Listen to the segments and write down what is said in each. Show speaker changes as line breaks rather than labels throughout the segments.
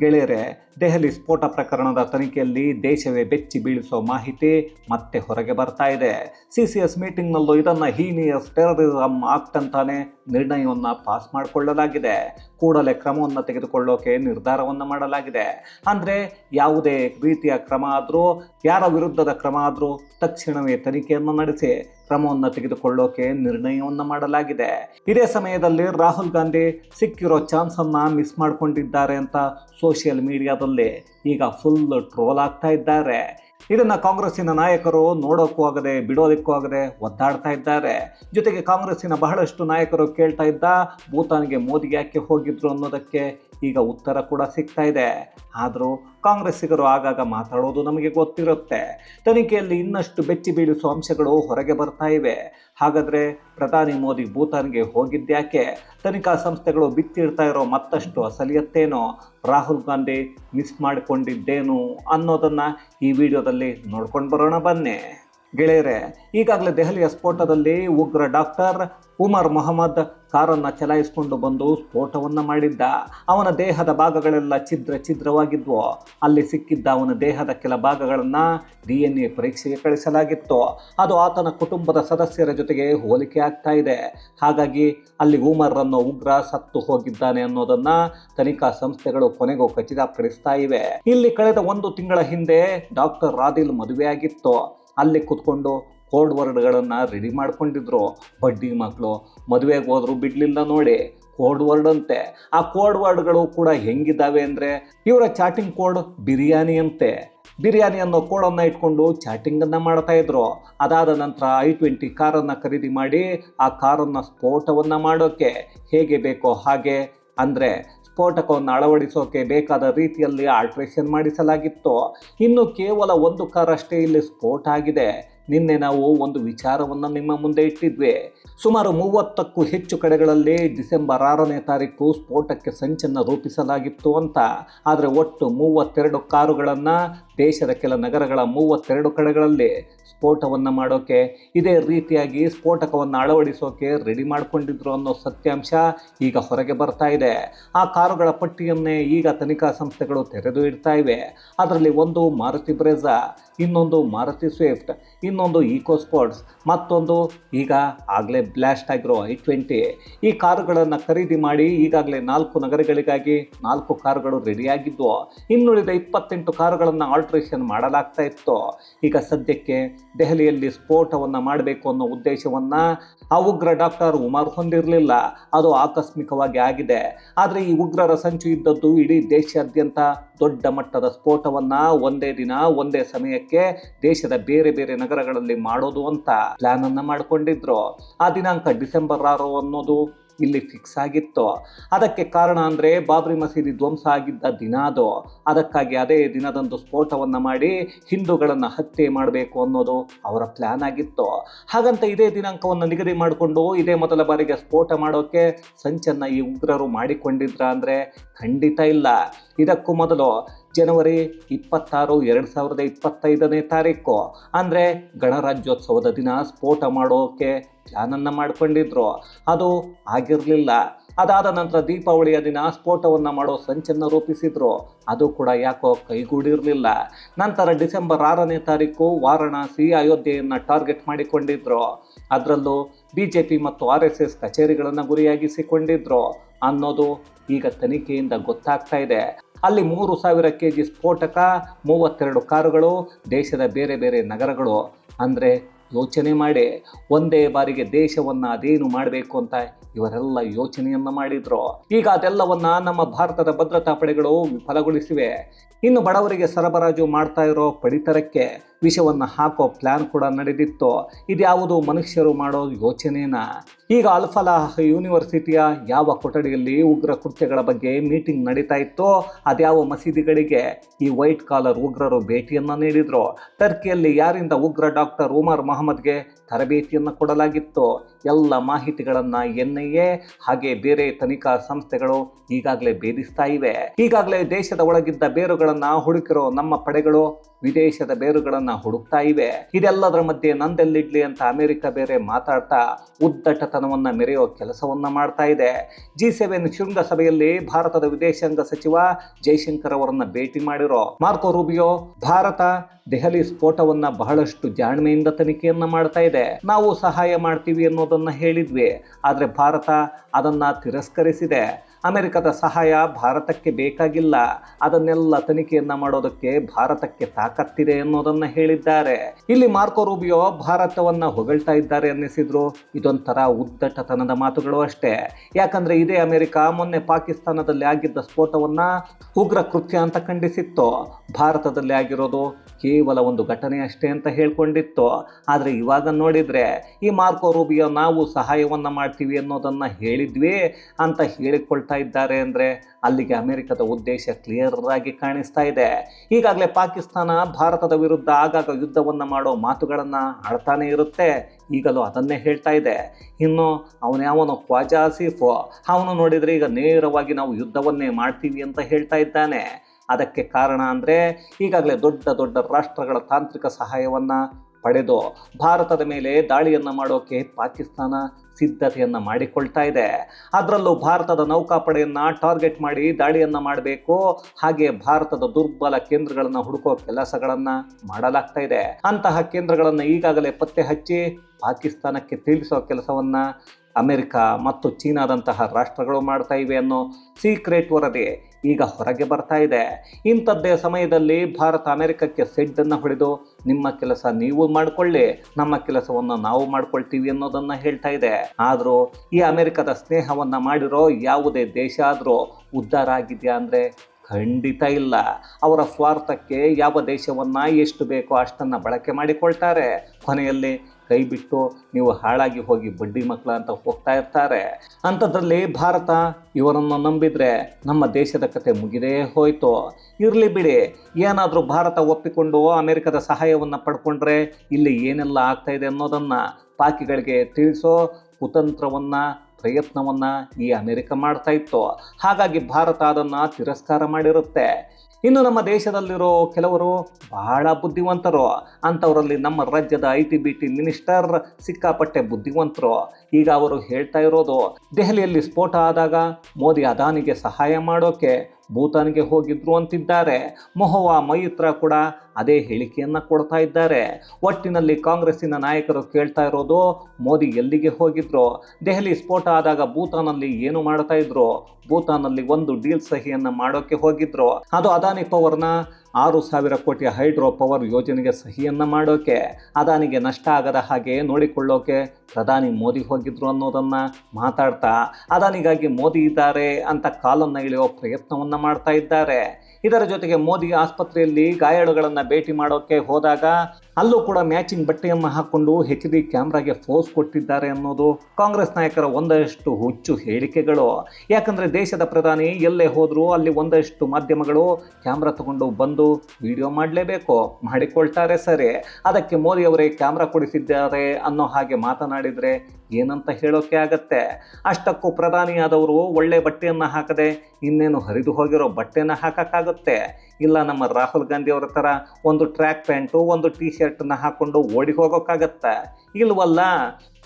ಗೆಳೆಯರೇ, ದೆಹಲಿ ಸ್ಫೋಟ ಪ್ರಕರಣದ ತನಿಖೆಯಲ್ಲಿ ದೇಶವೇ ಬೆಚ್ಚಿ ಬೀಳಿಸೋ ಮಾಹಿತಿ ಮತ್ತೆ ಹೊರಗೆ ಬರ್ತಾ ಇದೆ. ಸಿ ಸಿ ಎಸ್ ಮೀಟಿಂಗ್ನಲ್ಲೂ ಇದನ್ನು ಹೀನಿಯಸ್ ಟೆರರಿಸಮ್ ಆಕ್ಟ್ ಅಂತಾನೆ ನಿರ್ಣಯವನ್ನು ಪಾಸ್ ಮಾಡಿಕೊಳ್ಳಲಾಗಿದೆ. ಕೂಡಲೇ ಕ್ರಮವನ್ನು ತೆಗೆದುಕೊಳ್ಳೋಕೆ ನಿರ್ಧಾರವನ್ನು ಮಾಡಲಾಗಿದೆ. ಅಂದರೆ ಯಾವುದೇ ರೀತಿಯ ಕ್ರಮ ಆದರೂ, ಯಾರ ವಿರುದ್ಧದ ಕ್ರಮ ಆದರೂ ತಕ್ಷಣವೇ ತನಿಖೆಯನ್ನು ನಡೆಸಿ ಕ್ರಮವನ್ನು ತೆಗೆದುಕೊಳ್ಳೋಕೆ ನಿರ್ಣಯವನ್ನು ಮಾಡಲಾಗಿದೆ. ಇದೇ ಸಮಯದಲ್ಲಿ ರಾಹುಲ್ ಗಾಂಧಿ ಸಿಕ್ಕಿರೋ ಚಾನ್ಸನ್ನು ಮಿಸ್ ಮಾಡ್ಕೊಂಡಿದ್ದಾರೆ ಅಂತ ಸೋಷಿಯಲ್ ಮೀಡಿಯಾದಲ್ಲಿ ಈಗ ಫುಲ್ ಟ್ರೋಲ್ ಆಗ್ತಾ ಇದ್ದಾರೆ. ಇದನ್ನ ಕಾಂಗ್ರೆಸ್ಸಿನ ನಾಯಕರು ನೋಡೋಕ್ಕೂ ಆಗದೆ, ಬಿಡೋದಕ್ಕೂ ಆಗದೆ ಒದ್ದಾಡ್ತಾ ಇದ್ದಾರೆ. ಜೊತೆಗೆ ಕಾಂಗ್ರೆಸ್ಸಿನ ಬಹಳಷ್ಟು ನಾಯಕರು ಕೇಳ್ತಾ ಇದ್ದ, ಭೂತಾನ್ಗೆ ಮೋದಿ ಯಾಕೆ ಹೋಗಿದ್ರು ಅನ್ನೋದಕ್ಕೆ ಈಗ ಉತ್ತರ ಕೂಡ ಸಿಗ್ತಾ ಇದೆ. ಆದರೂ ಕಾಂಗ್ರೆಸ್ಸಿಗರು ಆಗಾಗ ಮಾತಾಡೋದು ನಮಗೆ ಗೊತ್ತಿರುತ್ತೆ. ತನಿಖೆಯಲ್ಲಿ ಇನ್ನಷ್ಟು ಬೆಚ್ಚಿ ಬೀಳಿಸುವ ಅಂಶಗಳು ಹೊರಗೆ ಬರ್ತಾ ಇವೆ. ಹಾಗಾದರೆ ಪ್ರಧಾನಿ ಮೋದಿ ಭೂತಾನ್ಗೆ ಹೋಗಿದ್ದ್ಯಾಕೆ? ತನಿಖಾ ಸಂಸ್ಥೆಗಳು ಬಿತ್ತಿಡ್ತಾ ಇರೋ ಮತ್ತಷ್ಟು ಅಸಲಿಯತ್ತೇನೋ? ರಾಹುಲ್ ಗಾಂಧಿ ಮಿಸ್ ಮಾಡಿಕೊಂಡಿದ್ದೇನು ಅನ್ನೋದನ್ನು ಈ ವಿಡಿಯೋದಲ್ಲಿ ನೋಡ್ಕೊಂಡು ಬರೋಣ ಬನ್ನಿ. ಗೆಳೆಯರೆ, ಈಗಾಗಲೇ ದೆಹಲಿಯ ಸ್ಫೋಟದಲ್ಲಿ ಉಗ್ರ ಡಾಕ್ಟರ್ ಉಮರ್ ಮೊಹಮ್ಮದ್ ಕಾರನ್ನು ಚಲಾಯಿಸಿಕೊಂಡು ಬಂದು ಸ್ಫೋಟವನ್ನು ಮಾಡಿದ್ದ. ಅವನ ದೇಹದ ಭಾಗಗಳೆಲ್ಲ ಛಿದ್ರ ಛಿದ್ರವಾಗಿದ್ವು. ಅಲ್ಲಿ ಸಿಕ್ಕಿದ್ದ ಅವನ ದೇಹದ ಕೆಲ ಭಾಗಗಳನ್ನು ಡಿ ಎನ್ ಎ ಪರೀಕ್ಷೆಗೆ ಕಳಿಸಲಾಗಿತ್ತು. ಅದು ಆತನ ಕುಟುಂಬದ ಸದಸ್ಯರ ಜೊತೆಗೆ ಹೋಲಿಕೆ ಆಗ್ತಾ ಇದೆ. ಹಾಗಾಗಿ ಅಲ್ಲಿ ಉಮರ್ ಅನ್ನೋ ಉಗ್ರ ಸತ್ತು ಹೋಗಿದ್ದಾನೆ ಅನ್ನೋದನ್ನ ತನಿಖಾ ಸಂಸ್ಥೆಗಳು ಕೊನೆಗೂ ಖಚಿತಪಡಿಸ್ತಾ ಇವೆ. ಇಲ್ಲಿ ಕಳೆದ ಒಂದು ತಿಂಗಳ ಹಿಂದೆ ಡಾಕ್ಟರ್ ರಾದಿಲ್ ಮದುವೆಯಾಗಿತ್ತು. ಅಲ್ಲಿ ಕುತ್ಕೊಂಡು ಕೋಡ್ ವರ್ಡ್ಗಳನ್ನು ರೆಡಿ ಮಾಡ್ಕೊಂಡಿದ್ರು. ಬಡ್ಡಿ ಮಕ್ಕಳು ಮದುವೆಗೆ ಹೋದ್ರು ಬಿಡಲಿಲ್ಲ ನೋಡಿ. ಕೋಡ್ ವರ್ಡ್ ಅಂತೆ. ಆ ಕೋಡ್ ವರ್ಡ್ಗಳು ಕೂಡ ಹೆಂಗಿದ್ದಾವೆ ಅಂದರೆ ಇವರ ಚಾಟಿಂಗ್ ಕೋಡ್ ಬಿರಿಯಾನಿ ಅಂತೆ. ಬಿರಿಯಾನಿ ಅನ್ನೋ ಕೋಡನ್ನು ಇಟ್ಕೊಂಡು ಚಾಟಿಂಗನ್ನು ಮಾಡ್ತಾಯಿದ್ರು ಅದಾದ ನಂತರ ಐ ಟ್ವೆಂಟಿ ಕಾರನ್ನು ಖರೀದಿ ಮಾಡಿ ಆ ಕಾರನ್ನು ಸ್ಫೋಟವನ್ನು ಮಾಡೋಕ್ಕೆ ಹೇಗೆ ಬೇಕೋ ಹಾಗೆ ಅಂದರೆ ಸ್ಫೋಟಕವನ್ನು ಅಳವಡಿಸೋಕೆ ಬೇಕಾದ ರೀತಿಯಲ್ಲಿ ಆಲ್ಟ್ರೇಷನ್ ಮಾಡಿಸಲಾಗಿತ್ತು. ಇನ್ನು ಕೇವಲ ಒಂದು ಕಾರ್ ಅಷ್ಟೇ ಇಲ್ಲಿ ಸ್ಫೋಟ ಆಗಿದೆ. ನಿನ್ನೆ ನಾವು ಒಂದು ವಿಚಾರವನ್ನು ನಿಮ್ಮ ಮುಂದೆ ಇಟ್ಟಿದ್ವಿ. ಸುಮಾರು ಮೂವತ್ತಕ್ಕೂ ಹೆಚ್ಚು ಕಡೆಗಳಲ್ಲಿ ಡಿಸೆಂಬರ್ ಆರನೇ ತಾರೀಕು ಸ್ಫೋಟಕ್ಕೆ ಸಂಚನ್ನು ರೂಪಿಸಲಾಗಿತ್ತು ಅಂತ. ಆದರೆ ಒಟ್ಟು ಮೂವತ್ತೆರಡು ಕಾರುಗಳನ್ನು ದೇಶದ ಕೆಲ ನಗರಗಳ ಮೂವತ್ತೆರಡು ಕಡೆಗಳಲ್ಲಿ ಸ್ಫೋಟವನ್ನು ಮಾಡೋಕೆ, ಇದೇ ರೀತಿಯಾಗಿ ಸ್ಫೋಟಕವನ್ನು ಅಳವಡಿಸೋಕೆ ರೆಡಿ ಮಾಡಿಕೊಂಡಿದ್ರು ಅನ್ನೋ ಸತ್ಯಾಂಶ ಈಗ ಹೊರಗೆ ಬರ್ತಾ ಇದೆ. ಆ ಕಾರುಗಳ ಪಟ್ಟಿಯನ್ನೇ ಈಗ ತನಿಖಾ ಸಂಸ್ಥೆಗಳು ತೆರೆದು ಇಡ್ತಾ ಇವೆ. ಅದರಲ್ಲಿ ಒಂದು ಮಾರುತಿ ಬ್ರೆಝಾ ಇನ್ನೊಂದು ಮಾರುತಿ ಸ್ವಿಫ್ಟ್, ಇನ್ನೊಂದು ಈಕೋ ಸ್ಪೋರ್ಟ್ಸ್, ಮತ್ತೊಂದು ಈಗ ಆಗಲೇ ಬ್ಲಾಸ್ಟ್ ಆಗಿರೋ ಐ ಟ್ವೆಂಟಿ. ಈ ಕಾರುಗಳನ್ನು ಖರೀದಿ ಮಾಡಿ ಈಗಾಗಲೇ ನಾಲ್ಕು ನಗರಗಳಿಗಾಗಿ ನಾಲ್ಕು ಕಾರುಗಳು ರೆಡಿಯಾಗಿದ್ವು ಇನ್ನುಳಿದ ಇಪ್ಪತ್ತೆಂಟು ಕಾರುಗಳನ್ನು ಆಲ್ಟ್ರೇಷನ್ ಮಾಡಲಾಗ್ತಾ ಇತ್ತು. ಈಗ ಸದ್ಯಕ್ಕೆ ದೆಹಲಿಯಲ್ಲಿ ಸ್ಫೋಟವನ್ನು ಮಾಡಬೇಕು ಅನ್ನೋ ಉದ್ದೇಶವನ್ನು ಆ ಉಗ್ರ ಡಾಕ್ಟರ್ ಉಮರ್ ಹೊಂದಿರಲಿಲ್ಲ. ಅದು ಆಕಸ್ಮಿಕವಾಗಿ ಆಗಿದೆ. ಆದರೆ ಈ ಉಗ್ರರ ಸಂಚು ಇದ್ದದ್ದು ಇಡೀ ದೇಶಾದ್ಯಂತ ದೊಡ್ಡ ಮಟ್ಟದ ಸ್ಫೋಟವನ್ನು ಒಂದೇ ದಿನ, ಒಂದೇ ಸಮಯಕ್ಕೆ ದೇಶದ ಬೇರೆ ಬೇರೆ ನಗರಗಳಲ್ಲಿ ಮಾಡೋದು ಅಂತ ಪ್ಲಾನ್ ಅನ್ನ ಮಾಡಿಕೊಂಡಿದ್ರು. ಆ ದಿನಾಂಕ ಡಿಸೆಂಬರ್ ಆರು ಅನ್ನೋದು ಇಲ್ಲಿ ಫಿಕ್ಸ್ ಆಗಿತ್ತು. ಅದಕ್ಕೆ ಕಾರಣ ಅಂದರೆ ಬಾಬ್ರಿ ಮಸೀದಿ ಧ್ವಂಸ ಆಗಿದ್ದ ದಿನ ಅದು. ಅದಕ್ಕಾಗಿ ಅದೇ ದಿನದಂದು ಸ್ಫೋಟವನ್ನು ಮಾಡಿ ಹಿಂದೂಗಳನ್ನು ಹತ್ಯೆ ಮಾಡಬೇಕು ಅನ್ನೋದು ಅವರ ಪ್ಲ್ಯಾನ್ ಆಗಿತ್ತು. ಹಾಗಂತ ಇದೇ ದಿನಾಂಕವನ್ನು ನಿಗದಿ ಮಾಡಿಕೊಂಡು ಇದೇ ಮೊದಲ ಬಾರಿಗೆ ಸ್ಫೋಟ ಮಾಡೋಕ್ಕೆ ಸಂಚನ್ನು ಈ ಉಗ್ರರು ಮಾಡಿಕೊಂಡಿದ್ರ ಅಂದರೆ ಖಂಡಿತ ಇಲ್ಲ. ಇದಕ್ಕೂ ಮೊದಲು ಜನವರಿ ಇಪ್ಪತ್ತಾರು, ಎರಡು ಸಾವಿರದ ಇಪ್ಪತ್ತೈದನೇ ತಾರೀಕು. ಅಂದರೆ ಗಣರಾಜ್ಯೋತ್ಸವದ ದಿನ ಸ್ಫೋಟ ಮಾಡೋಕ್ಕೆ ಪ್ಲ್ಯಾನನ್ನು ಮಾಡಿಕೊಂಡಿದ್ರು. ಅದು ಆಗಿರಲಿಲ್ಲ. ಅದಾದ ನಂತರ ದೀಪಾವಳಿಯ ದಿನ ಸ್ಫೋಟವನ್ನು ಮಾಡೋ ಸಂಚನ್ನು ರೂಪಿಸಿದ್ರು. ಅದು ಕೂಡ ಯಾಕೋ ಕೈಗೂಡಿರಲಿಲ್ಲ. ನಂತರ ಡಿಸೆಂಬರ್ ಆರನೇ ತಾರೀಕು ವಾರಣಾಸಿ ಅಯೋಧ್ಯೆಯನ್ನು ಟಾರ್ಗೆಟ್ ಮಾಡಿಕೊಂಡಿದ್ರು. ಅದರಲ್ಲೂ ಬಿ ಜೆ ಪಿ ಮತ್ತು ಆರ್ ಎಸ್ ಎಸ್ ಕಚೇರಿಗಳನ್ನು ಗುರಿಯಾಗಿಸಿಕೊಂಡಿದ್ರು ಅನ್ನೋದು ಈಗ ತನಿಖೆಯಿಂದ ಗೊತ್ತಾಗ್ತಾ ಇದೆ. ಅಲ್ಲಿ ಮೂರು ಸಾವಿರ ಕೆ ಜಿ ಸ್ಫೋಟಕ, ಮೂವತ್ತೆರಡು ಕಾರುಗಳು, ದೇಶದ ಬೇರೆ ಬೇರೆ ನಗರಗಳು. ಅಂದರೆ ಯೋಚನೆ ಮಾಡಿ, ಒಂದೇ ಬಾರಿಗೆ ದೇಶವನ್ನು ಅದೇನು ಮಾಡಬೇಕು ಅಂತ ಇವರೆಲ್ಲ ಯೋಚನೆಯನ್ನು ಮಾಡಿದ್ರು. ಈಗ ಅದೆಲ್ಲವನ್ನ ನಮ್ಮ ಭಾರತದ ಭದ್ರತಾ ಪಡೆಗಳು ವಿಫಲಗೊಳಿಸಿವೆ. ಇನ್ನು ಬಡವರಿಗೆ ಸರಬರಾಜು ಮಾಡ್ತಾ ಇರೋ ಪಡಿತರಕ್ಕೆ ವಿಷವನ್ನು ಹಾಕೋ ಪ್ಲ್ಯಾನ್ ಕೂಡ ನಡೆದಿತ್ತು. ಇದ್ಯಾವುದು ಮನುಷ್ಯರು ಮಾಡೋ ಯೋಚನೆನಾ. ಈಗ ಅಲ್ಫಲಾಹ್ ಯೂನಿವರ್ಸಿಟಿಯ ಯಾವ ಕೊಠಡಿಯಲ್ಲಿ ಉಗ್ರ ಕೃತ್ಯಗಳ ಬಗ್ಗೆ ಮೀಟಿಂಗ್ ನಡೀತಾ ಇತ್ತೋ, ಅದ್ಯಾವ ಮಸೀದಿಗಳಿಗೆ ಈ ವೈಟ್ ಕಾಲರ್ ಉಗ್ರರು ಭೇಟಿಯನ್ನು ನೀಡಿದ್ರು. ಟರ್ಕಿಯಲ್ಲಿ ಯಾರಿಂದ ಉಗ್ರ ಡಾಕ್ಟರ್ ಉಮರ್ ಮೊಹಮ್ಮದ್ಗೆ ತರಬೇತಿಯನ್ನು ಕೊಡಲಾಗಿತ್ತು. ಎಲ್ಲ ಮಾಹಿತಿಗಳನ್ನು ಎನ್ ಹಾಗೆ ಬೇರೆ ತನಿಖಾ ಸಂಸ್ಥೆಗಳು ಈಗಾಗಲೇ ಭೇದಿಸ್ತಾ ಇವೆ. ಈಗಾಗಲೇ ದೇಶದ ಒಳಗಿದ್ದ ಬೇರುಗಳನ್ನು ಹುಡುಕಿರೋ ನಮ್ಮ ಪಡೆಗಳು ವಿದೇಶದ ಬೇರುಗಳನ್ನು ಹುಡುಕ್ತಾ ಇವೆ. ಇದೆಲ್ಲದರ ಮಧ್ಯೆ ನಂದೆಲ್ಲಿಡ್ಲಿ ಅಂತ ಅಮೆರಿಕ ಬೇರೆ ಮಾತಾಡ್ತಾ ಉದ್ದಟತನವನ್ನ ಮೆರೆಯೋ ಕೆಲಸವನ್ನ ಮಾಡ್ತಾ ಇದೆ. ಜಿ ಸೆವೆನ್ ಶೃಂಗಸಭೆಯಲ್ಲಿ ಭಾರತದ ವಿದೇಶಾಂಗ ಸಚಿವ ಜೈಶಂಕರ್ ಅವರನ್ನ ಭೇಟಿ ಮಾಡಿರೋ ಮಾರ್ಕೋ ರೂಬಿಯೋ, ಭಾರತ ದೆಹಲಿ ಸ್ಫೋಟವನ್ನ ಬಹಳಷ್ಟು ಜಾಣ್ಮೆಯಿಂದ ತನಿಖೆಯನ್ನ ಮಾಡ್ತಾ ಇದೆ. ನಾವು ಸಹಾಯ ಮಾಡ್ತೀವಿ ಅನ್ನೋದನ್ನ ಹೇಳಿದ್ವಿ. ಆದ್ರೆ ಭಾರತ ಅದನ್ನ ತಿರಸ್ಕರಿಸಿದೆ. ಅಮೆರಿಕದ ಸಹಾಯ ಭಾರತಕ್ಕೆ ಬೇಕಾಗಿಲ್ಲ. ಅದನ್ನೆಲ್ಲ ತನಿಖೆಯನ್ನ ಮಾಡೋದಕ್ಕೆ ಭಾರತಕ್ಕೆ ತಾಕತ್ತಿದೆ ಅನ್ನೋದನ್ನ ಹೇಳಿದ್ದಾರೆ. ಇಲ್ಲಿ ಮಾರ್ಕೋ ರೂಬಿಯೋ ಭಾರತವನ್ನ ಹೊಗಳ್ತಾ ಇದ್ದಾರೆ ಅನ್ನಿಸಿದ್ರು. ಇದೊಂಥರ ಉದ್ದಟತನದ ಮಾತುಗಳು ಅಷ್ಟೇ. ಯಾಕಂದ್ರೆ ಇದೇ ಅಮೆರಿಕ ಮೊನ್ನೆ ಪಾಕಿಸ್ತಾನದಲ್ಲಿ ಆಗಿದ್ದ ಸ್ಫೋಟವನ್ನ ಉಗ್ರ ಕೃತ್ಯ ಅಂತ ಖಂಡಿಸಿತ್ತು. ಭಾರತದಲ್ಲಿ ಆಗಿರೋದು ಕೇವಲ ಒಂದು ಘಟನೆ ಅಷ್ಟೇ ಅಂತ ಹೇಳ್ಕೊಂಡಿತ್ತು. ಆದರೆ ಇವಾಗ ನೋಡಿದ್ರೆ ಈ ಮಾರ್ಕೋ ರೂಬಿಯೋ ನಾವು ಸಹಾಯವನ್ನ ಮಾಡ್ತೀವಿ ಅನ್ನೋದನ್ನ ಹೇಳಿದ್ವಿ ಅಂತ ಹೇಳಿಕೊಳ್ತಾ ಇದ್ದಾರೆ ಅಂದರೆ ಅಲ್ಲಿಗೆ ಅಮೆರಿಕದ ಉದ್ದೇಶ ಕ್ಲಿಯರ್ ಆಗಿ ಕಾಣಿಸ್ತಾ ಇದೆ. ಈಗಾಗಲೇ ಪಾಕಿಸ್ತಾನ ಭಾರತದ ವಿರುದ್ಧ ಆಗಾಗ ಯುದ್ಧವನ್ನು ಮಾಡೋ ಮಾತುಗಳನ್ನು ಆಡ್ತಾನೆ ಇರುತ್ತೆ. ಈಗಲೂ ಅದನ್ನೇ ಹೇಳ್ತಾ ಇದೆ. ಇನ್ನು ಅವನ್ಯಾವನೋ ಖ್ವಾಜಾ ಆಸೀಫ್, ಅವನು ನೋಡಿದರೆ ಈಗ ನೇರವಾಗಿ ನಾವು ಯುದ್ಧವನ್ನೇ ಮಾಡ್ತೀವಿ ಅಂತ ಹೇಳ್ತಾ ಇದ್ದಾನೆ. ಅದಕ್ಕೆ ಕಾರಣ ಅಂದರೆ ಈಗಾಗಲೇ ದೊಡ್ಡ ದೊಡ್ಡ ರಾಷ್ಟ್ರಗಳ ತಾಂತ್ರಿಕ ಸಹಾಯವನ್ನು ಪಡೆದು, ಭಾರತದ ಮೇಲೆ ದಾಳಿಯನ್ನು ಮಾಡೋಕೆ ಪಾಕಿಸ್ತಾನ ಸಿದ್ಧತೆಯನ್ನು ಮಾಡಿಕೊಳ್ತಾ ಇದೆ. ಅದರಲ್ಲೂ ಭಾರತದ ನೌಕಾಪಡೆಯನ್ನು ಟಾರ್ಗೆಟ್ ಮಾಡಿ ದಾಳಿಯನ್ನು ಮಾಡಬೇಕು. ಹಾಗೆ ಭಾರತದ ದುರ್ಬಲ ಕೇಂದ್ರಗಳನ್ನು ಹುಡುಕೋ ಕೆಲಸಗಳನ್ನು ಮಾಡಲಾಗ್ತಾ ಇದೆ. ಅಂತಹ ಕೇಂದ್ರಗಳನ್ನು ಈಗಾಗಲೇ ಪತ್ತೆ ಹಚ್ಚಿ ಪಾಕಿಸ್ತಾನಕ್ಕೆ ತಿಳಿಸೋ ಕೆಲಸವನ್ನು ಅಮೆರಿಕ ಮತ್ತು ಚೀನಾದಂತಹ ರಾಷ್ಟ್ರಗಳು ಮಾಡ್ತಾ ಇವೆ ಅನ್ನೋ ಸೀಕ್ರೆಟ್ ವರದಿ ಈಗ ಹೊರಗೆ ಬರ್ತಾ ಇದೆ. ಇಂಥದ್ದೇ ಸಮಯದಲ್ಲಿ ಭಾರತ ಅಮೆರಿಕಕ್ಕೆ ಸೆಡ್ಡನ್ನು ಹೊಡೆದು ನಿಮ್ಮ ಕೆಲಸ ನೀವು ಮಾಡಿಕೊಳ್ಳಿ, ನಮ್ಮ ಕೆಲಸವನ್ನು ನಾವು ಮಾಡ್ಕೊಳ್ತೀವಿ ಅನ್ನೋದನ್ನು ಹೇಳ್ತಾ ಇದೆ. ಆದರೂ ಈ ಅಮೆರಿಕದ ಸ್ನೇಹವನ್ನು ಮಾಡಿರೋ ಯಾವುದೇ ದೇಶ ಆದರೂ ಉದ್ಧಾರ ಆಗಿದೆಯಾ ಅಂದರೆ ಖಂಡಿತ ಇಲ್ಲ. ಅವರ ಸ್ವಾರ್ಥಕ್ಕೆ ಯಾವ ದೇಶವನ್ನು ಎಷ್ಟು ಬೇಕೋ ಅಷ್ಟನ್ನು ಬಳಕೆ ಮಾಡಿಕೊಳ್ತಾರೆ. ಕೊನೆಯಲ್ಲಿ ಕೈ ಬಿಟ್ಟು ನೀವು ಹಾಳಾಗಿ ಹೋಗಿ ಬಡ್ಡಿ ಮಕ್ಕಳ ಅಂತ ಹೋಗ್ತಾ ಇರ್ತಾರೆ. ಅಂಥದ್ರಲ್ಲಿ ಭಾರತ, ಇವರನ್ನು ನಂಬಿದರೆ ನಮ್ಮ ದೇಶದ ಕತೆ ಮುಗಿದೇ ಹೋಯಿತು. ಇರಲಿ ಬಿಡಿ, ಏನಾದರೂ ಭಾರತ ಒಪ್ಪಿಕೊಂಡು ಅಮೆರಿಕದ ಸಹಾಯವನ್ನು ಪಡ್ಕೊಂಡ್ರೆ ಇಲ್ಲಿ ಏನೆಲ್ಲ ಆಗ್ತಾ ಇದೆ ಅನ್ನೋದನ್ನು ಪಾಕಿಗಳಿಗೆ ತಿಳಿಸೋ ಕುತಂತ್ರವನ್ನು, ಪ್ರಯತ್ನವನ್ನು ಈ ಅಮೆರಿಕ ಮಾಡ್ತಾ ಇತ್ತು. ಹಾಗಾಗಿ ಭಾರತ ಅದನ್ನು ತಿರಸ್ಕಾರ ಮಾಡಿರುತ್ತೆ. ಇನ್ನು ನಮ್ಮ ದೇಶದಲ್ಲಿರೋ ಕೆಲವರು ಬಹಳ ಬುದ್ಧಿವಂತರು. ಅಂಥವರಲ್ಲಿ ನಮ್ಮ ರಾಜ್ಯದ I T B T minister ಸಿಕ್ಕಾಪಟ್ಟೆ ಬುದ್ಧಿವಂತರು. ಈಗ ಅವರು ಹೇಳ್ತಾ ಇರೋದು, ದೆಹಲಿಯಲ್ಲಿ ಸ್ಫೋಟ ಆದಾಗ ಮೋದಿ ಅದಾನಿಗೆ ಸಹಾಯ ಮಾಡೋಕೆ ಭೂತಾನ್ಗೆ ಹೋಗಿದ್ರು ಅಂತಿದ್ದಾರೆ. ಮೊಹವಾ ಮೈತ್ರ ಕೂಡ ಅದೇ ಹೇಳಿಕೆಯನ್ನ ಕೊಡ್ತಾ ಇದ್ದಾರೆ. ಒಟ್ಟಿನಲ್ಲಿ ಕಾಂಗ್ರೆಸ್ಸಿನ ನಾಯಕರು ಕೇಳ್ತಾ ಇರೋದು, ಮೋದಿ ಎಲ್ಲಿಗೆ ಹೋಗಿದ್ರು? ದೆಹಲಿ ಸ್ಫೋಟ ಆದಾಗ ಭೂತಾನಲ್ಲಿ ಏನು ಮಾಡ್ತಾ ಇದ್ರು? ಭೂತಾನಲ್ಲಿ ಒಂದು ಡೀಲ್ ಸಹಿಯನ್ನ ಮಾಡೋಕೆ ಹೋಗಿದ್ರು. ಅದು ಅದಾನಿ ಪವರ್ನ ಆರು ಸಾವಿರ ಕೋಟಿ ಹೈಡ್ರೋ ಪವರ್ ಯೋಜನೆಗೆ ಸಹಿಯನ್ನು ಮಾಡೋಕೆ, ಅದಾನಿಗೆ ನಷ್ಟ ಆಗದ ಹಾಗೆ ನೋಡಿಕೊಳ್ಳೋಕೆ ಪ್ರಧಾನಿ ಮೋದಿ ಹೋಗಿದ್ರು ಅನ್ನೋದನ್ನು ಮಾತಾಡ್ತಾ, ಅದಾನಿಗಾಗಿ ಮೋದಿ ಇದ್ದಾರೆ ಅಂತ ಕಾಲನ್ನು ಇಳಿಯೋ ಪ್ರಯತ್ನವನ್ನು ಮಾಡ್ತಾ ಇದ್ದಾರೆ. ಇದರ ಜೊತೆಗೆ ಮೋದಿ ಆಸ್ಪತ್ರೆಯಲ್ಲಿ ಗಾಯಾಳುಗಳನ್ನು ಭೇಟಿ ಮಾಡೋಕ್ಕೆ ಹೋದಾಗ ಅಲ್ಲೂ ಕೂಡ ಮ್ಯಾಚಿಂಗ್ ಬಟ್ಟೆಯನ್ನು ಹಾಕೊಂಡು ಹೆಚ್ ಡಿ ಕ್ಯಾಮ್ರಾಗೆ ಫೋಸ್ ಕೊಟ್ಟಿದ್ದಾರೆ ಅನ್ನೋದು ಕಾಂಗ್ರೆಸ್ ನಾಯಕರ ಒಂದಷ್ಟು ಹುಚ್ಚು ಹೇಳಿಕೆಗಳು. ಯಾಕಂದ್ರೆ ದೇಶದ ಪ್ರಧಾನಿ ಎಲ್ಲೇ ಹೋದರೂ ಅಲ್ಲಿ ಒಂದಷ್ಟು ಮಾಧ್ಯಮಗಳು ಕ್ಯಾಮ್ರಾ ತಗೊಂಡು ಬಂದು ವಿಡಿಯೋ ಮಾಡಲೇಬೇಕು, ಮಾಡಿಕೊಳ್ತಾರೆ ಸರಿ. ಅದಕ್ಕೆ ಮೋದಿ ಅವರೇ ಕ್ಯಾಮ್ರಾ ಕೊಡಿಸಿದ್ದಾರೆ ಅನ್ನೋ ಹಾಗೆ ಮಾತನಾಡಿದರೆ ಏನಂತ ಹೇಳೋಕೆ ಆಗತ್ತೆ? ಅಷ್ಟಕ್ಕೂ ಪ್ರಧಾನಿಯಾದವರು ಒಳ್ಳೆ ಬಟ್ಟೆಯನ್ನು ಹಾಕದೆ ಇನ್ನೇನು ಹರಿದು ಹೋಗಿರೋ ಬಟ್ಟೆಯನ್ನು ಹಾಕಕ್ಕಾಗುತ್ತೆ? ಇಲ್ಲ, ನಮ್ಮ ರಾಹುಲ್ ಗಾಂಧಿ ಅವರ ಥರ ಒಂದು ಟ್ರ್ಯಾಕ್ ಪ್ಯಾಂಟು ಒಂದು ಟಿ ಶರ್ಟನ್ನ ಹಾಕೊಂಡು ಓಡಿ ಹೋಗೋಕ್ಕಾಗತ್ತೆ? ಇಲ್ವಲ್ಲ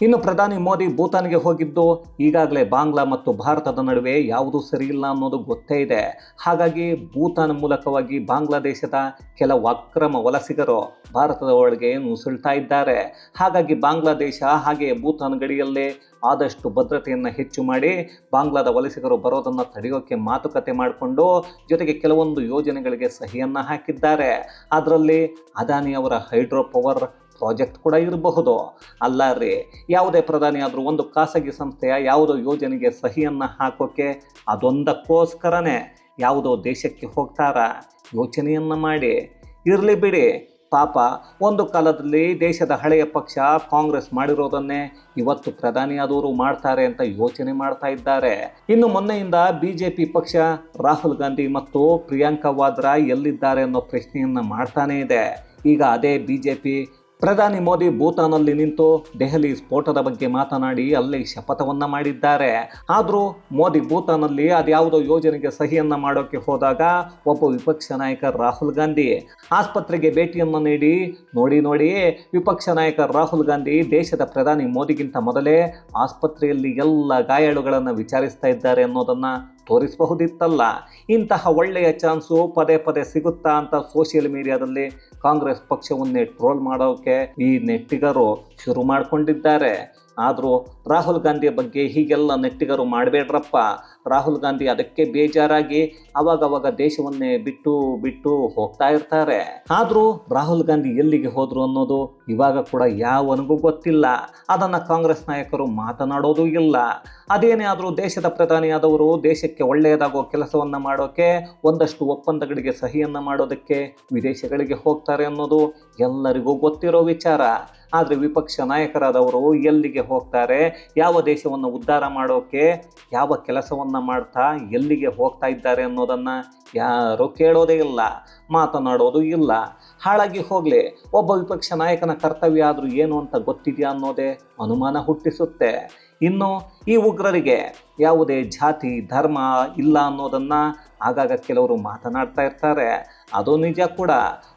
ಇನ್ನು ಪ್ರಧಾನಿ ಮೋದಿ ಭೂತಾನ್ಗೆ ಹೋಗಿದ್ದು ಈಗಾಗಲೇ ಬಾಂಗ್ಲಾ ಮತ್ತು ಭಾರತದ ನಡುವೆ ಯಾವುದು ಸರಿಯಿಲ್ಲ ಅನ್ನೋದು ಗೊತ್ತೇ ಇದೆ. ಹಾಗಾಗಿ ಭೂತಾನ್ ಮೂಲಕವಾಗಿ ಬಾಂಗ್ಲಾದೇಶದ ಕೆಲವು ಅಕ್ರಮ ವಲಸಿಗರು ಭಾರತದ ಒಳಗೆ ನುಸುಳ್ತಾ ಇದ್ದಾರೆ. ಹಾಗಾಗಿ ಬಾಂಗ್ಲಾದೇಶ ಹಾಗೆ ಭೂತಾನ್ ಗಡಿಯಲ್ಲೇ ಆದಷ್ಟು ಭದ್ರತೆಯನ್ನು ಹೆಚ್ಚು ಮಾಡಿ ಬಾಂಗ್ಲಾದ ವಲಸಿಗರು ಬರೋದನ್ನು ತಡೆಯೋಕ್ಕೆ ಮಾತುಕತೆ ಮಾಡಿಕೊಂಡು ಜೊತೆಗೆ ಕೆಲವೊಂದು ಯೋಜನೆಗಳಿಗೆ ಸಹಿಯನ್ನು ಹಾಕಿದ್ದಾರೆ. ಅದರಲ್ಲಿ ಅದಾನಿ ಅವರ ಹೈಡ್ರೋ ಪವರ್ ಪ್ರಾಜೆಕ್ಟ್ ಕೂಡ ಇರಬಹುದು. ಅಲ್ಲ ರೀ, ಯಾವುದೇ ಪ್ರಧಾನಿ ಆದರೂ ಒಂದು ಖಾಸಗಿ ಸಂಸ್ಥೆಯ ಯಾವುದೋ ಯೋಜನೆಗೆ ಸಹಿಯನ್ನು ಹಾಕೋಕೆ ಅದೊಂದಕ್ಕೋಸ್ಕರನೇ ಯಾವುದೋ ದೇಶಕ್ಕೆ ಹೋಗ್ತಾರ. ಯೋಚನೆಯನ್ನು ಮಾಡಿ. ಇರಲಿ ಬಿಡಿ, ಪಾಪ ಒಂದು ಕಾಲದಲ್ಲಿ ದೇಶದ ಹಳೆಯ ಪಕ್ಷ ಕಾಂಗ್ರೆಸ್ ಮಾಡಿರೋದನ್ನೇ ಇವತ್ತು ಪ್ರಧಾನಿಯಾದವರು ಮಾಡ್ತಾರೆ ಅಂತ ಯೋಚನೆ ಮಾಡ್ತಾ ಇದ್ದಾರೆ. ಇನ್ನು ಮೊನ್ನೆಯಿಂದ ಬಿ ಜೆ ಪಿ ಪಕ್ಷ ರಾಹುಲ್ ಗಾಂಧಿ ಮತ್ತು ಪ್ರಿಯಾಂಕಾ ವಾದ್ರಾ ಎಲ್ಲಿದ್ದಾರೆ ಅನ್ನೋ ಪ್ರಶ್ನೆಯನ್ನು ಮಾಡ್ತಾನೇ ಇದೆ. ಈಗ ಅದೇ ಬಿಜೆಪಿ ಪ್ರಧಾನಿ ಮೋದಿ ಭೂತಾನಲ್ಲಿ ನಿಂತು ದೆಹಲಿ ಸ್ಫೋಟದ ಬಗ್ಗೆ ಮಾತನಾಡಿ ಅಲ್ಲಿ ಶಪಥವನ್ನ ಮಾಡಿದ್ದಾರೆ. ಆದರೂ ಮೋದಿ ಭೂತಾನಲ್ಲಿ ಅದ್ಯಾವುದೋ ಯೋಜನೆಗೆ ಸಹಿಯನ್ನ ಮಾಡೋಕೆ ಹೋದಾಗ ಒಬ್ಬ ವಿಪಕ್ಷ ನಾಯಕ ರಾಹುಲ್ ಗಾಂಧಿ. ಆಸ್ಪತ್ರೆಗೆ ಭೇಟಿಯನ್ನು ನೀಡಿ, ನೋಡಿ ನೋಡಿ ವಿಪಕ್ಷ ನಾಯಕ ರಾಹುಲ್ ಗಾಂಧಿ ದೇಶದ ಪ್ರಧಾನಿ ಮೋದಿಗಿಂತ ಮೊದಲೇ ಆಸ್ಪತ್ರೆಯಲ್ಲಿ ಎಲ್ಲ ಗಾಯಾಳುಗಳನ್ನು ವಿಚಾರಿಸ್ತಾ ಇದ್ದಾರೆ ಅನ್ನೋದನ್ನ ತೋರಿಸಬಹುದಿತ್ತಲ್ಲ. ಇಂತಹ ಒಳ್ಳೆಯ ಚಾನ್ಸು ಪದೇ ಪದೇ ಸಿಗುತ್ತಾ ಅಂತ ಸೋಷಿಯಲ್ ಮೀಡಿಯಾದಲ್ಲಿ ಕಾಂಗ್ರೆಸ್ ಪಕ್ಷವನ್ನೇ ಟ್ರೋಲ್ ಮಾಡೋಕೆ ಈ ನೆಟ್ಟಿಗರು ಶುರು ಮಾಡಿಕೊಂಡಿದ್ದಾರೆ. ಆದರೂ ರಾಹುಲ್ ಗಾಂಧಿಯ ಬಗ್ಗೆ ಹೀಗೆಲ್ಲ ನೆಟ್ಟಿಗರು ಮಾಡಬೇಡ್ರಪ್ಪ. ರಾಹುಲ್ ಗಾಂಧಿ ಅದಕ್ಕೆ ಬೇಜಾರಾಗಿ ಅವಾಗವಾಗ ದೇಶವನ್ನೇ ಬಿಟ್ಟು ಬಿಟ್ಟು ಹೋಗ್ತಾ ಇರ್ತಾರೆ. ಆದರೂ ರಾಹುಲ್ ಗಾಂಧಿ ಎಲ್ಲಿಗೆ ಹೋದ್ರು ಅನ್ನೋದು ಇವಾಗ ಕೂಡ ಯಾವನಿಗೂ ಗೊತ್ತಿಲ್ಲ. ಅದನ್ನು ಕಾಂಗ್ರೆಸ್ ನಾಯಕರು ಮಾತನಾಡೋದೂ ಇಲ್ಲ. ಅದೇನೇ ಆದರೂ ದೇಶದ ಪ್ರಧಾನಿಯಾದವರು ದೇಶಕ್ಕೆ ಒಳ್ಳೆಯದಾಗೋ ಕೆಲಸವನ್ನು ಮಾಡೋಕೆ, ಒಂದಷ್ಟು ಒಪ್ಪಂದಗಳಿಗೆ ಸಹಿಯನ್ನು ಮಾಡೋದಕ್ಕೆ ವಿದೇಶಗಳಿಗೆ ಹೋಗ್ತಾರೆ ಅನ್ನೋದು ಎಲ್ಲರಿಗೂ ಗೊತ್ತಿರೋ ವಿಚಾರ. ಆದರೆ ವಿಪಕ್ಷ ನಾಯಕರಾದವರು ಎಲ್ಲಿಗೆ ಹೋಗ್ತಾರೆ, ಯಾವ ದೇಶವನ್ನು ಉದ್ಧಾರ ಮಾಡೋಕೆ, ಯಾವ ಕೆಲಸವನ್ನು ಮಾಡ್ತಾ ಎಲ್ಲಿಗೆ ಹೋಗ್ತಾ ಇದ್ದಾರೆ ಅನ್ನೋದನ್ನು ಯಾರೂ ಕೇಳೋದೇ ಇಲ್ಲ, ಮಾತನಾಡೋದು ಇಲ್ಲ. ಹಾಳಾಗಿ ಹೋಗಲಿ, ಒಬ್ಬ ವಿಪಕ್ಷ ನಾಯಕನ ಕರ್ತವ್ಯ ಆದರೂ ಏನು ಅಂತ ಗೊತ್ತಿದೆಯಾ ಅನ್ನೋದೇ ಅನುಮಾನ ಹುಟ್ಟಿಸುತ್ತೆ. ಇನ್ನು ಈ ಉಗ್ರರಿಗೆ ಯಾವುದೇ ಜಾತಿ, ಧರ್ಮ ಇಲ್ಲ ಅನ್ನೋದನ್ನು ಆಗಾಗ ಕೆಲವರು ಮಾತನಾಡ್ತಾ ಇರ್ತಾರೆ. ಅದು ನಿಜ ಕೂಡ.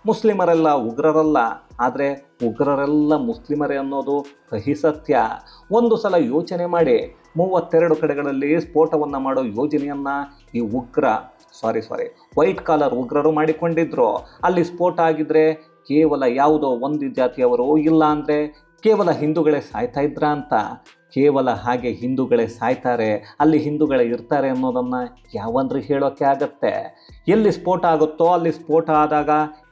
ಮುಸ್ಲಿಮರೆಲ್ಲ ಉಗ್ರರಲ್ಲ. ಆದರೆ ಉಗ್ರರೆಲ್ಲ ಮುಸ್ಲಿಮರೇ ಅನ್ನೋದು ಕಹಿ ಸತ್ಯ. ಒಂದು ಸಲ ಯೋಚನೆ ಮಾಡಿ ಮೂವತ್ತೆರಡು ಕಡೆಗಳಲ್ಲಿ ಸ್ಫೋಟವನ್ನು ಮಾಡೋ ಯೋಜನೆಯನ್ನು ಈ ಉಗ್ರ ಸಾರಿ ಸಾರಿ ವೈಟ್ ಕಾಲರ್ ಉಗ್ರರು ಮಾಡಿಕೊಂಡಿದ್ರು. ಅಲ್ಲಿ ಸ್ಫೋಟ ಆಗಿದ್ರೆ ಕೇವಲ ಯಾವುದೋ ಒಂದು ಜಾತಿಯವರು ಇಲ್ಲ ಅಂದರೆ ಕೇವಲ ಹಿಂದೂಗಳೇ ಸಾಯ್ತಾ ಇದ್ರ ಅಂತ. ಕೇವಲ ಹಾಗೆ ಹಿಂದೂಗಳೇ ಸಾಯ್ತಾರೆ, ಅಲ್ಲಿ ಹಿಂದೂಗಳೇ ಇರ್ತಾರೆ ಅನ್ನೋದನ್ನು ಯಾವಂದ್ರೆ ಹೇಳೋಕ್ಕೆ ಆಗತ್ತೆ. ಎಲ್ಲಿ ಸ್ಫೋಟ ಆಗುತ್ತೋ ಅಲ್ಲಿ ಸ್ಫೋಟ ಆದಾಗ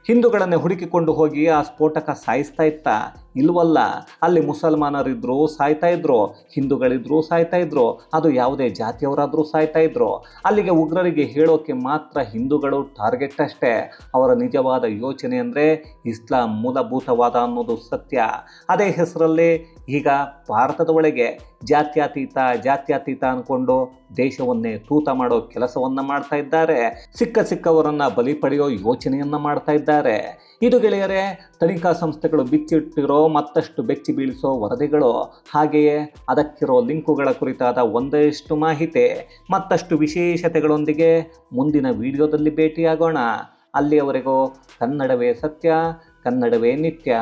ಹಿಂದೂಗಳನ್ನೇ ಹುಡುಕಿಕೊಂಡು ಹೋಗಿ ಆ ಸ್ಫೋಟಕ ಸಾಯಿಸ್ತಾ ಇತ್ತ. ಇಲ್ವಲ್ಲ, ಅಲ್ಲಿ ಮುಸಲ್ಮಾನರಿದ್ರು ಸಾಯ್ತಾ ಇದ್ರು, ಹಿಂದೂಗಳಿದ್ರು ಸಾಯ್ತಾ ಇದ್ರು, ಅದು ಯಾವುದೇ ಜಾತಿಯವರಾದರೂ ಸಾಯ್ತಾ ಇದ್ರು. ಅಲ್ಲಿಗೆ ಉಗ್ರರಿಗೆ ಹೇಳೋಕೆ ಮಾತ್ರ ಹಿಂದೂಗಳು ಟಾರ್ಗೆಟ್ ಅಷ್ಟೇ. ಅವರ ನಿಜವಾದ ಯೋಚನೆ ಅಂದರೆ ಇಸ್ಲಾಂ ಮೂಲಭೂತವಾದ ಅನ್ನೋದು ಸತ್ಯ. ಅದೇ ಹೆಸರಲ್ಲಿ ಈಗ ಭಾರತದ ಒಳಗೆ ಜಾತ್ಯತೀತ ಜಾತ್ಯತೀತ ಅನ್ಕೊಂಡು ದೇಶವನ್ನೇ ತೂತ ಮಾಡೋ ಕೆಲಸವನ್ನ ಮಾಡ್ತಾ ಇದ್ದಾರೆ. ಸಿಕ್ಕ ಸಿಕ್ಕವರನ್ನ ಬಲಿ ಪಡೆಯೋ ಯೋಚನೆಯನ್ನ ಮಾಡ್ತಾ ಇದ್ದಾರೆ. ಇದು ಗೆಳೆಯರೆ, ತನಿಖಾ ಸಂಸ್ಥೆಗಳು ಬಿಚ್ಚಿಟ್ಟಿರೋ ಮತ್ತಷ್ಟು ಬೆಚ್ಚಿ ಬೀಳಿಸೋ ವರದಿಗಳು, ಹಾಗೆಯೇ ಅದಕ್ಕಿರೋ ಲಿಂಕುಗಳ ಕುರಿತಾದ ಒಂದಷ್ಟು ಮಾಹಿತಿ. ಮತ್ತಷ್ಟು ವಿಶೇಷತೆಗಳೊಂದಿಗೆ ಮುಂದಿನ ವಿಡಿಯೋದಲ್ಲಿ ಭೇಟಿಯಾಗೋಣ. ಅಲ್ಲಿಯವರೆಗೂ ಕನ್ನಡವೇ ಸತ್ಯ, ಕನ್ನಡವೇ ನಿತ್ಯ.